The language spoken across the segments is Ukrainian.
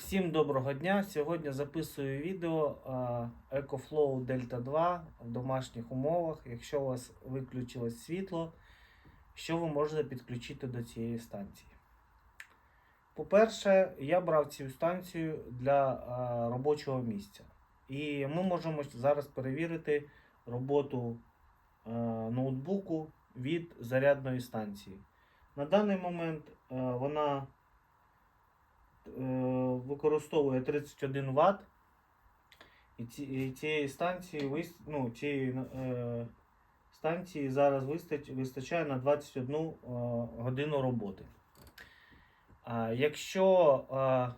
Всім доброго дня! Сьогодні записую відео EcoFlow Delta 2 в домашніх умовах. Якщо у вас виключилось світло, що ви можете підключити до цієї станції? По-перше, я брав цю станцію для робочого місця. І ми можемо зараз перевірити роботу ноутбуку від зарядної станції. На даний момент вона використовує 31 Вт. І, ці, і цієї станції, ну, цієї е, станції зараз вистач, вистачає на 21 е, годину роботи. А якщо е,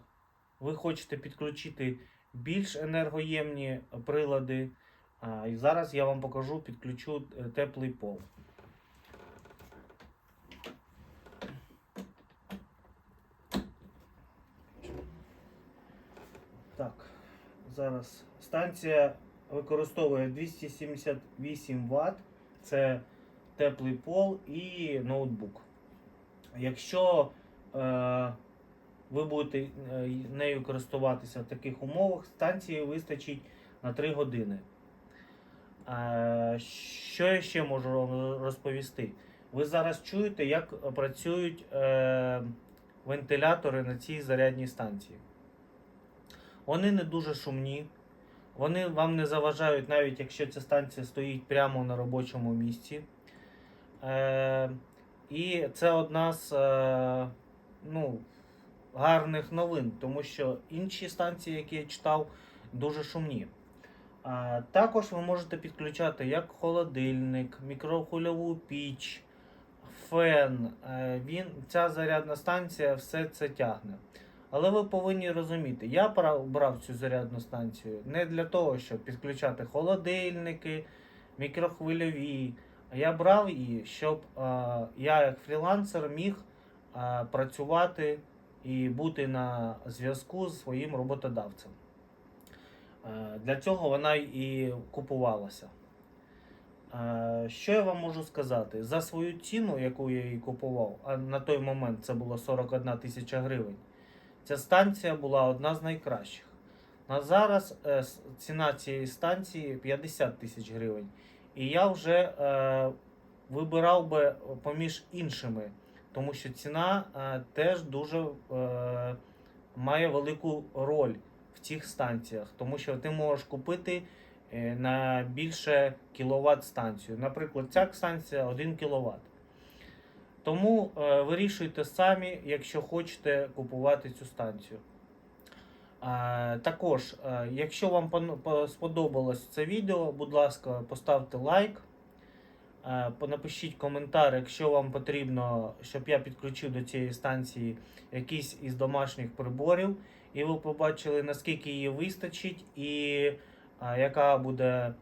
ви хочете підключити більш енергоємні прилади, а, зараз я вам покажу, підключу е, теплий пол. Так, зараз станція використовує 278 Вт. Це теплий пол і ноутбук. Якщо е, ви будете е, нею користуватися в таких умовах, станції вистачить на 3 години. Е, що я ще можу вам розповісти? Ви зараз чуєте, як працюють е, вентилятори на цій зарядній станції. Вони не дуже шумні, вони вам не заважають, навіть якщо ця станція стоїть прямо на робочому місці. Е, і це одна з е, ну, гарних новин, тому що інші станції, які я читав, дуже шумні. Е, також ви можете підключати як холодильник, мікрохвильову піч, фен. Е, він, ця зарядна станція все це тягне. Але ви повинні розуміти, я брав цю зарядну станцію не для того, щоб підключати холодильники, мікрохвильові. А Я брав її, щоб я як фрілансер міг працювати і бути на зв'язку з своїм роботодавцем. Для цього вона і купувалася. Що я вам можу сказати? За свою ціну, яку я її купував, а на той момент це було 41 тисяча гривень. Ця станція була одна з найкращих. На зараз е, ціна цієї станції 50 тисяч гривень. І я вже е, вибирав би поміж іншими, тому що ціна е, теж дуже е, має велику роль в цих станціях, тому що ти можеш купити е, на більше кіловат станцію. Наприклад, ця станція 1 кВт. Тому е, вирішуйте самі, якщо хочете купувати цю станцію. Е, також, е, якщо вам сподобалось це відео, будь ласка, поставте лайк. Е, напишіть коментар, якщо вам потрібно, щоб я підключив до цієї станції якийсь із домашніх приборів, і ви побачили, наскільки її вистачить, і е, яка буде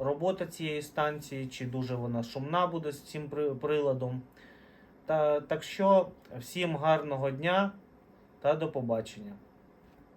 робота цієї станції, чи дуже вона шумна буде з цим приладом. Та, так що всім гарного дня та до побачення.